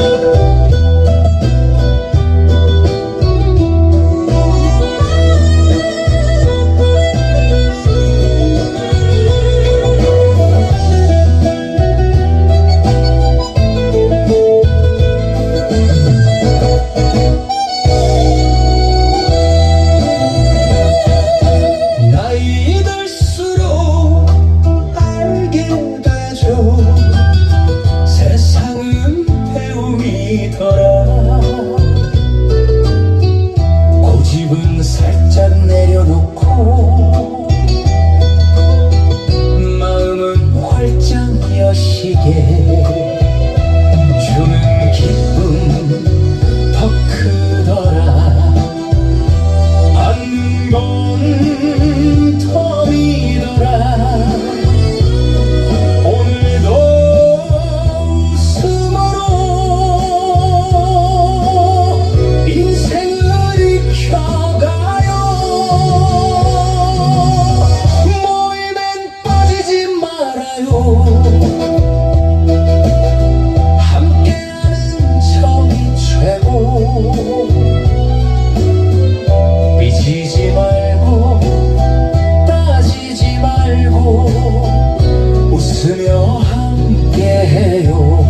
아 주는 기쁨 더 크더라 안 건더 미더라. 오늘도 숨으로 인생을 익혀가요. 모임엔 빠지지 말아요. 웃으며 함께해요.